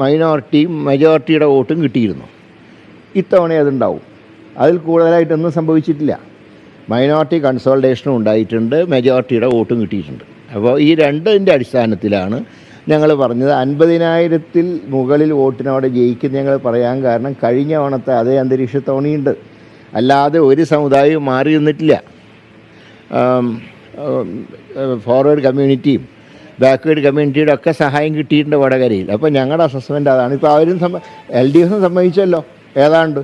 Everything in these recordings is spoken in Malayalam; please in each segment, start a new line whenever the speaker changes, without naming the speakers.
മൈനോറിറ്റിയും മെജോറിറ്റിയുടെ വോട്ടും കിട്ടിയിരുന്നു. ഇത്തവണ അതുണ്ടാവും. അതിൽ കൂടുതലായിട്ടൊന്നും സംഭവിച്ചിട്ടില്ല. മൈനോറിറ്റി കൺസോൾട്ടേഷനും ഉണ്ടായിട്ടുണ്ട് മെജോറിറ്റിയുടെ വോട്ടും കിട്ടിയിട്ടുണ്ട്. അപ്പോൾ ഈ രണ്ടിന്റെ അടിസ്ഥാനത്തിലാണ് ഞങ്ങൾ പറഞ്ഞത്. അൻപതിനായിരത്തിൽ മുകളിൽ വോട്ടിനോടെ ജയിക്കുന്ന ഞങ്ങൾ പറയാൻ കാരണം കഴിഞ്ഞ ഓണത്തെ അതേ അന്തരീക്ഷ തവണയുണ്ട് അല്ലാതെ ഒരു സമുദായവും മാറി നിന്നിട്ടില്ല. ഫോർവേഡ് കമ്മ്യൂണിറ്റിയും ബാക്ക്വേഡ് കമ്മ്യൂണിറ്റിയുടെ ഒക്കെ സഹായം കിട്ടിയിട്ടുണ്ട് വടകരയിൽ. അപ്പോൾ ഞങ്ങളുടെ അസസ്മെന്റ് അതാണ്. ഇപ്പോൾ അവരും സമ്മ എൽ ഡി എഫും സമ്മതിച്ചല്ലോ ഏതാണ്ട്?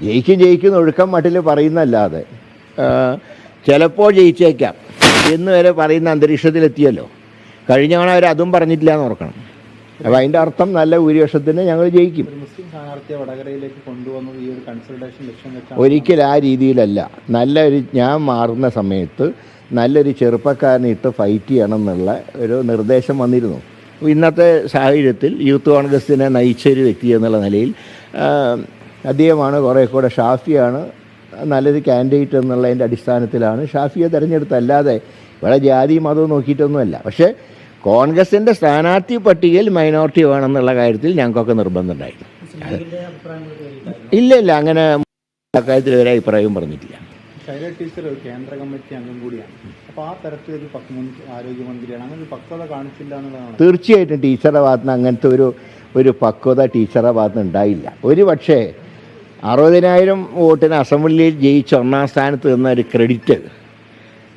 ജയിക്കും ജയിക്കും ഒഴുക്കം മട്ടിൽ പറയുന്നല്ലാതെ. ചിലപ്പോൾ ജയിച്ചേക്കാം. എന്ന് വരെ പറയുന്ന അന്തരീക്ഷത്തിലെത്തിയല്ലോ. കഴിഞ്ഞ തവണ അവർ അതും പറഞ്ഞിട്ടില്ല എന്ന് ഓർക്കണം. അപ്പോൾ അതിന്റെ അർത്ഥം നല്ല ഭൂരിപക്ഷത്തിന് ഞങ്ങൾ ജയിക്കും. ഒരിക്കലും ആ രീതിയിലല്ല. നല്ല ഒരു ഞാൻ മാറുന്ന സമയത്ത് നല്ലൊരു ചെറുപ്പക്കാരനെ ഇട്ട് ഫൈറ്റ് ചെയ്യണം എന്നുള്ള ഒരു നിർദ്ദേശം വന്നിരുന്നു. ഇന്നത്തെ സാഹചര്യത്തിൽ യൂത്ത് കോൺഗ്രസിനെ നയിച്ച ഒരു വ്യക്തി എന്നുള്ള നിലയിൽ അദ്ദേഹമാണ് കുറേ കൂടെ ഷാഫിയാണ് നല്ലൊരു കാൻഡിഡേറ്റ് എന്നുള്ളതിന്റെ അടിസ്ഥാനത്തിലാണ് ഷാഫിയെ തിരഞ്ഞെടുത്തല്ലാതെ ഇവിടെ ജാതി മതവും നോക്കിയിട്ടൊന്നുമല്ല. പക്ഷേ കോൺഗ്രസിന്റെ സ്ഥാനാർത്ഥി പട്ടികയിൽ മൈനോറിറ്റി വേണമെന്നുള്ള കാര്യത്തിൽ ഞങ്ങൾക്കൊക്കെ നിർബന്ധമുണ്ടായിരുന്നു. ഇല്ല ഇല്ല അങ്ങനെ അക്കാര്യത്തിൽ ഒരു അഭിപ്രായവും പറഞ്ഞിട്ടില്ല.
ശൈല ടീച്ചർ ഒരു കേന്ദ്ര കമ്മിറ്റി അംഗം കൂടിയാണ്. അപ്പോൾ ആ തരത്തിൽ ഒരു ആരോഗ്യമന്ത്രിയാണ് അങ്ങനെ ഒരു പക്വത കാണിച്ചില്ല എന്നുള്ളതാണ്.
തീർച്ചയായിട്ടും ടീച്ചറുടെ ഭാഗത്ത് നിന്ന് അങ്ങനത്തെ ഒരു ഒരു പക്വത ടീച്ചറുടെ ഭാഗത്ത് നിന്ന് ഉണ്ടായില്ല. ഒരു പക്ഷേ അറുപതിനായിരം വോട്ടിന് അസംബ്ലിയിൽ ജയിച്ച ഒന്നാം സ്ഥാനത്ത് നിന്ന ഒരു ക്രെഡിറ്റ്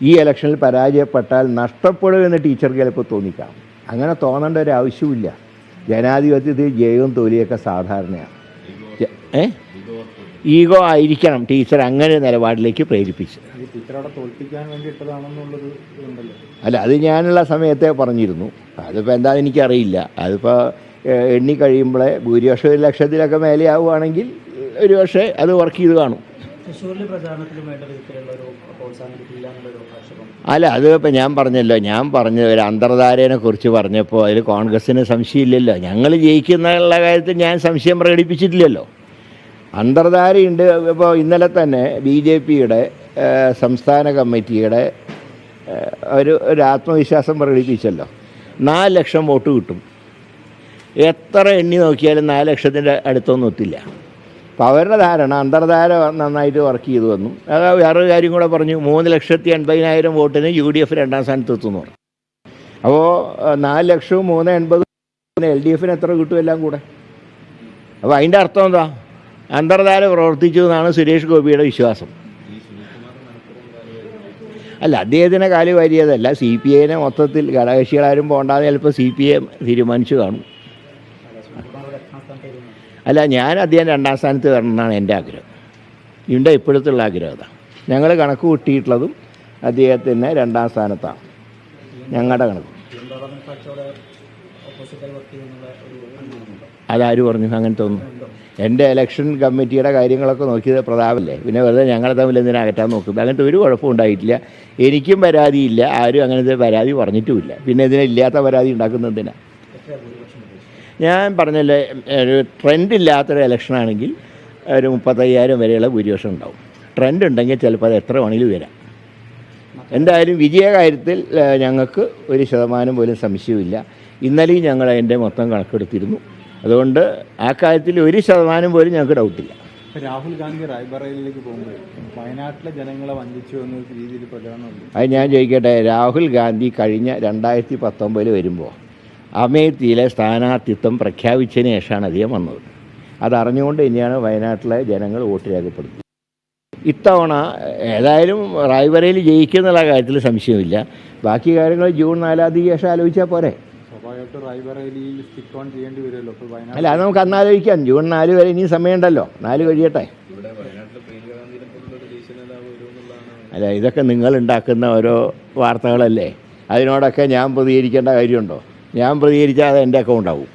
ഈ ഇലക്ഷനിൽ പരാജയപ്പെട്ടാൽ നഷ്ടപ്പെടുമെന്ന് ടീച്ചർക്ക് ചിലപ്പോൾ തോന്നിക്കാം. അങ്ങനെ തോന്നേണ്ട ഒരു ആവശ്യമില്ല ജനാധിപത്യത്തിൽ ജയവും തോലിയൊക്കെ സാധാരണയാണ്. ഏ? ഈഗോ ആയിരിക്കണം ടീച്ചർ അങ്ങനെ നിലപാടിലേക്ക് പ്രേരിപ്പിച്ചത്
ഇതുണ്ടല്ലോ
അല്ല അത് ഞാനുള്ള സമയത്തെ പറഞ്ഞിരുന്നു. അതിപ്പോൾ എന്താണെന്ന് എനിക്കറിയില്ല. അതിപ്പോൾ എണ്ണി കഴിയുമ്പോഴേ ഭൂരിപക്ഷം ഒരു ലക്ഷത്തിലൊക്കെ മേലെയാവുകയാണെങ്കിൽ ഒരു പക്ഷേ അത് വർക്ക് ചെയ്ത് കാണും. അല്ല അത് ഇപ്പം ഞാൻ പറഞ്ഞല്ലോ. ഞാൻ പറഞ്ഞ ഒരു അന്തർധാരയെ കുറിച്ച് പറഞ്ഞപ്പോൾ അതിൽ കോൺഗ്രസ്സിന് സംശയമില്ലല്ലോ. ഞങ്ങൾ ജയിക്കുന്ന കാര്യത്തിൽ ഞാൻ സംശയം പ്രകടിപ്പിച്ചിട്ടില്ലല്ലോ. അന്തർധാരയുണ്ട്. ഇപ്പോൾ ഇന്നലെ തന്നെ ബി ജെ പിയുടെ സംസ്ഥാന കമ്മിറ്റിയുടെ ഒരു ഒരു ആത്മവിശ്വാസം പ്രകടിപ്പിച്ചല്ലോ. നാല് ലക്ഷം വോട്ട് കിട്ടും. എത്ര എണ്ണി നോക്കിയാലും നാല് ലക്ഷത്തിന്റെ അടുത്തൊന്നും എത്തില്ല. അപ്പോൾ അവരുടെ ധാരണ അന്തർധാര നന്നായിട്ട് വർക്ക് ചെയ്തു വന്നു. അത് വേറൊരു കാര്യം കൂടെ പറഞ്ഞു മൂന്ന് ലക്ഷത്തി എൺപതിനായിരം വോട്ടിന് യു ഡി എഫ് രണ്ടാം സ്ഥാനത്ത് എത്തുന്നു. പറഞ്ഞു അപ്പോൾ നാല് ലക്ഷവും മൂന്ന് എൺപതും എൽ ഡി എഫിന് എത്ര കിട്ടും എല്ലാം കൂടെ? അപ്പോൾ അതിന്റെ അർത്ഥം എന്താ? അന്തർധാര പ്രവർത്തിച്ചു എന്നാണ് സുരേഷ് ഗോപിയുടെ വിശ്വാസം. അല്ല അദ്ദേഹത്തിനെ കാലി വാരിയതല്ല. സി പി ഐനെ മൊത്തത്തിൽ ഘടകകക്ഷികളാരും പോകണ്ടെന്ന് ചിലപ്പോൾ സി പി ഐ തീരുമാനിച്ചു കാണും. അല്ല ഞാൻ അദ്ദേഹം രണ്ടാം സ്ഥാനത്ത് വരണം എന്നാണ് എന്റെ ആഗ്രഹം. ഇവിടെ ഇപ്പോഴത്തുള്ള ആഗ്രഹം അതാണ് ഞങ്ങൾ കണക്ക് കൂട്ടിയിട്ടുള്ളതും അദ്ദേഹത്തിന് രണ്ടാം സ്ഥാനത്താണ്. ഞങ്ങളുടെ കണക്ക്.
അനുമാനമുണ്ടോ
അതാര് പറഞ്ഞു? അങ്ങനെ ഒന്നും എന്റെ ഇലക്ഷൻ കമ്മിറ്റിയുടെ കാര്യങ്ങളൊക്കെ നോക്കിയത് പ്രതാപല്ലേ. പിന്നെ വെറുതെ ഞങ്ങളെ തമ്മിൽ എന്തിനാ അകറ്റാൻ നോക്കും അങ്ങനത്തെ ഒരു കുഴപ്പവും ഉണ്ടായിട്ടില്ല. എനിക്കും പരാതിയില്ല. ആരും അങ്ങനെ പരാതി പറഞ്ഞിട്ടുമില്ല. പിന്നെ ഇതിനെ ഇല്ലാത്ത പരാതി ഉണ്ടാക്കുന്ന എന്തിനാ?
എത്രയാണ് ഭൂരിപക്ഷം പ്രതീക്ഷിക്കുന്നത്
ഞാൻ പറഞ്ഞല്ലേ ഒരു ട്രെൻഡ് ഇല്ലാത്തൊരു ഇലക്ഷനാണെങ്കിൽ ഒരു മുപ്പത്തയ്യായിരം വരെയുള്ള ഭൂരിപക്ഷം ഉണ്ടാവും. ട്രെൻഡ് ഉണ്ടെങ്കിൽ ചിലപ്പോൾ അത് എത്ര വേണമെങ്കിലും വരാം എന്തായാലും വിജയ കാര്യത്തിൽ ഞങ്ങൾക്ക് ഒരു ശതമാനം പോലും സംശയമില്ല ഇന്നലെയും ഞങ്ങൾ അതിന്റെ മൊത്തം കണക്കെടുത്തിരുന്നു. അതുകൊണ്ട് ആ കാര്യത്തിൽ ഒരു ശതമാനം പോലും ഞങ്ങൾക്ക് ഡൗട്ടില്ല
രാഹുൽ ഗാന്ധി റായ്ബറയിലേക്ക് പോകുമ്പോൾ വയനാട്ടിലെ ജനങ്ങളെ വഞ്ചിച്ചു എന്ന രീതിയിൽ പ്രചാരണമുണ്ട്.
അത് ഞാൻ ചോദിക്കട്ടെ രാഹുൽ ഗാന്ധി കഴിഞ്ഞ രണ്ടായിരത്തി പത്തൊമ്പതിൽ വരുമ്പോൾ അമേത്തിയിലെ സ്ഥാനാർത്ഥിത്വം പ്രഖ്യാപിച്ചതിന് ശേഷമാണ് അദ്ദേഹം വന്നത്. അതറിഞ്ഞുകൊണ്ട് തന്നെയാണ് വയനാട്ടിലെ ജനങ്ങൾ വോട്ട് രേഖപ്പെടുത്തിയത്. ഇത്തവണ ഏതായാലും റായ്ബറയിൽ ജയിക്കുന്നുള്ള കാര്യത്തിൽ സംശയമില്ല. ബാക്കി കാര്യങ്ങൾ ജൂൺ നാലാം തീയതി ശേഷം ആലോചിച്ചാൽ പോരെ.
സ്വാഭാവികമായിട്ടും റായ്ബറേലിയിൽ സ്റ്റിക്ക് ഓൺ ചെയ്യേണ്ടി വരുമല്ലോ. അപ്പോൾ
അല്ല അത് നമുക്ക് അന്ന് ആലോചിക്കാം. ജൂൺ നാല് വരെ ഇനിയും സമയമുണ്ടല്ലോ. നാല് കഴിയട്ടെ. അല്ല ഇതൊക്കെ നിങ്ങൾ ഉണ്ടാക്കുന്ന ഓരോ വാർത്തകളല്ലേ? അതിനോടൊക്കെ ഞാൻ പ്രതികരിക്കേണ്ട കാര്യമുണ്ടോ? ഞാൻ പ്രതികരിച്ചാൽ അത് എന്റെ അക്കൗണ്ട് ആവും.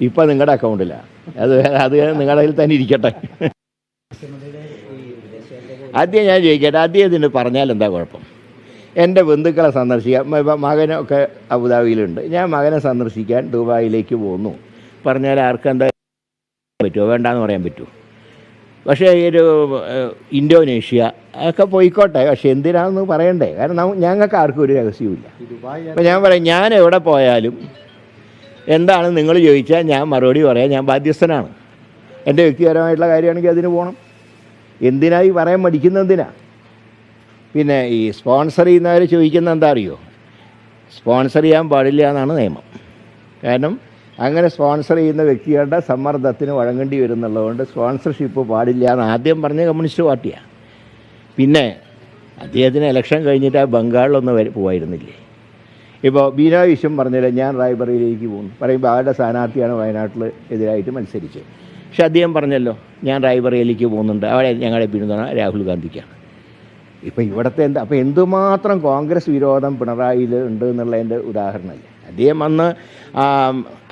ഇപ്പം നിങ്ങളുടെ അക്കൗണ്ടിലാണ് അത് അത് നിങ്ങളുടെ കയ്യിൽ തന്നെ ഇരിക്കട്ടെ. ആദ്യം ഞാൻ ചോദിക്കട്ടെ ആദ്യം ഇതിന് പറഞ്ഞാൽ എന്താ കുഴപ്പം? എന്റെ ബന്ധുക്കളെ ഇപ്പം മകനൊക്കെ അബുദാബിയിലുണ്ട്. ഞാൻ മകനെ സന്ദർശിക്കാൻ ദുബായിലേക്ക് പോന്നു. പറഞ്ഞാൽ ആർക്കെന്താ പറ്റുമോ? വേണ്ടാന്ന് പറയാൻ പറ്റുമോ? പക്ഷേ ഈ ഒരു ഇൻഡോനേഷ്യ ഇന്തോനേഷ്യ ഒക്കെ പോയിക്കോട്ടെ. പക്ഷെ എന്തിനാണെന്ന് പറയണ്ടേ? കാരണം ഞങ്ങൾക്ക് ആർക്കും ഒരു രഹസ്യവുമില്ല. അപ്പം ഞാൻ പറയാം ഞാൻ എവിടെ പോയാലും എന്താണ് നിങ്ങൾ ചോദിച്ചാൽ ഞാൻ മറുപടി പറയാം. ഞാൻ ബാധ്യസ്ഥനാണ്. എന്റെ വ്യക്തിപരമായിട്ടുള്ള കാര്യമാണെങ്കിൽ അതിന് പോകണം എന്തിനായി പറയാൻ മടിക്കുന്ന എന്തിനാ? പിന്നെ ഈ സ്പോൺസർ ചെയ്യുന്നവർ ചോദിക്കുന്ന എന്താ അറിയോ? സ്പോൺസർ ചെയ്യാൻ പാടില്ല എന്നാണ് നിയമം. കാരണം അങ്ങനെ സ്പോൺസർ ചെയ്യുന്ന വ്യക്തികളുടെ സമ്മർദ്ദത്തിന് വഴങ്ങേണ്ടി വരുന്നുള്ളതുകൊണ്ട് സ്പോൺസർഷിപ്പ് പാടില്ല എന്ന് ആദ്യം പറഞ്ഞ കമ്മ്യൂണിസ്റ്റ് പാർട്ടിയാണ് പിന്നെ അദ്ദേഹത്തിന് ഇലക്ഷൻ കഴിഞ്ഞിട്ട് ആ ബംഗാളിലൊന്ന് വരെ പോയിരുന്നില്ലേ ഇപ്പോൾ ബീന വിശ്വം പറഞ്ഞില്ല ഞാൻ റായ്ബറയിലേക്ക് പോകുന്നു. പറയുമ്പോൾ ആരുടെ സ്ഥാനാർത്ഥിയാണ് വയനാട്ടിൽ എതിരായിട്ട് മത്സരിച്ചത്? പക്ഷെ അദ്ദേഹം പറഞ്ഞല്ലോ ഞാൻ റായ്ബറയിലേക്ക് പോകുന്നുണ്ട്. അവിടെ ഞങ്ങളെ പിന്തുണ രാഹുൽ ഗാന്ധിക്കാണ്. ഇപ്പം ഇവിടുത്തെ എന്താ അപ്പോൾ എന്തുമാത്രം കോൺഗ്രസ് വിരോധം പിണറായിയിൽ ഉണ്ട് എന്നുള്ളതിന്റെ ഉദാഹരണമല്ലേ അദ്ദേഹം അന്ന്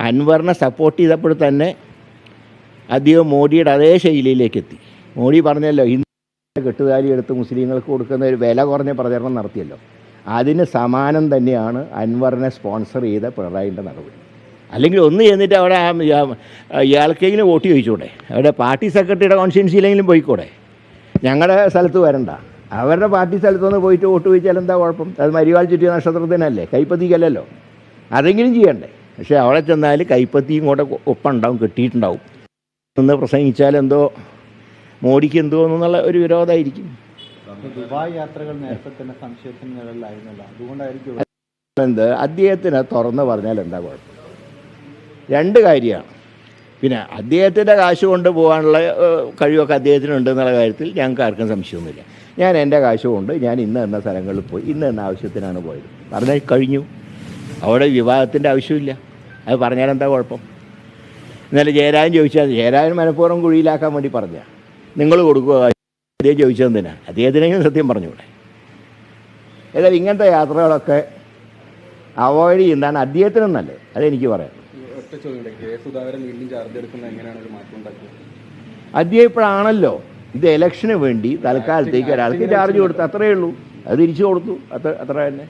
അൻവറിനെ സപ്പോർട്ട് ചെയ്തപ്പോൾ തന്നെ അദ്ദേഹം മോഡിയുടെ അതേ ശൈലിയിലേക്ക് എത്തി മോഡി പറഞ്ഞല്ലോ ഹിന്ദു കെട്ടുതാലി എടുത്ത് മുസ്ലിങ്ങൾക്ക് കൊടുക്കുന്ന ഒരു വില കുറഞ്ഞ പ്രചരണം നടത്തിയല്ലോ. അതിന് സമാനം തന്നെയാണ് അൻവറിനെ സ്പോൺസർ ചെയ്ത പിണറായിന്റെ നടപടി. അല്ലെങ്കിൽ ഒന്ന് ചെന്നിട്ട് അവിടെ ഇയാൾക്കെങ്കിലും വോട്ട് ചോദിച്ചൂടെ? അവിടെ പാർട്ടി സെക്രട്ടറിയുടെ കോൺസ്റ്റിറ്റ്യൻസിയിലെങ്കിലും പോയിക്കൂടെ? ഞങ്ങളുടെ സ്ഥലത്ത് വരണ്ട. അവരുടെ പാർട്ടി സ്ഥലത്തുനിന്ന് പോയിട്ട് വോട്ട് ചോദിച്ചാൽ എന്താ കുഴപ്പം? അത് മരിവാൾ ചുറ്റിയ നക്ഷത്രത്തിനല്ലേ? കൈപ്പത്തിക്കല്ലല്ലോ. അതെങ്കിലും ചെയ്യണ്ടേ? പക്ഷേ അവിടെ ചെന്നാൽ കൈപ്പത്തിയും കൂടെ ഒപ്പുണ്ടാവും കിട്ടിയിട്ടുണ്ടാവും കെട്ടിയിട്ടുണ്ടാവും. നിന്ന് പ്രസംഗിച്ചാൽ എന്തോ മോഡിക്ക് എന്തോ എന്നുള്ള ഒരു വിരോധമായിരിക്കും.
ദുബായ് യാത്രകൾ നേരത്തെ തന്നെ സംശയത്തിന് നിഴലിലായിരുന്നല്ലോ. അതുകൊണ്ടായിരിക്കും
എന്ത്? അദ്ദേഹത്തിന് തുറന്ന് പറഞ്ഞാൽ എന്താ കുഴപ്പം? രണ്ട് കാര്യമാണ്. പിന്നെ അദ്ദേഹത്തിന്റെ കാശ് കൊണ്ട് പോകാനുള്ള കഴിവൊക്കെ അദ്ദേഹത്തിനുണ്ട് എന്നുള്ള കാര്യത്തിൽ ഞങ്ങൾക്ക് ആർക്കും സംശയമൊന്നുമില്ല. ഞാൻ എന്റെ കാശ് കൊണ്ട് ഞാൻ ഇന്ന് എന്ന സ്ഥലങ്ങളിൽ പോയി ഇന്ന് എന്ന ആവശ്യത്തിനാണ് പോയത്. പറഞ്ഞാൽ കഴിഞ്ഞു. അവിടെ വിവാഹത്തിന്റെ ആവശ്യമില്ല. അത് പറഞ്ഞാൽ എന്താ കുഴപ്പം? ഇന്നലെ ജയരാജൻ ചോദിച്ചാൽ ജയരാജൻ മനഃപൂർവം കുഴിയിലാക്കാൻ വേണ്ടി പറഞ്ഞ. നിങ്ങൾ കൊടുക്കുക അദ്ദേഹം ചോദിച്ചതെന്തിനാ അദ്ദേഹത്തിനെങ്കിലും സത്യം പറഞ്ഞൂടെ ഏതായാലും ഇങ്ങനത്തെ യാത്രകളൊക്കെ അവോയ്ഡ് ചെയ്യുന്നതാണ് അദ്ദേഹത്തിനും നല്ലത് അതെനിക്ക് പറയാം അദ്ദേഹം ഇപ്പോഴാണല്ലോ ഇത് ഇലക്ഷന് വേണ്ടി തൽക്കാലത്തേക്ക് ഒരാൾക്ക് ചാർജ് കൊടുത്തു അത്രയേ ഉള്ളൂ. അത് തിരിച്ചു കൊടുത്തു. അത്ര അത്ര തന്നെ.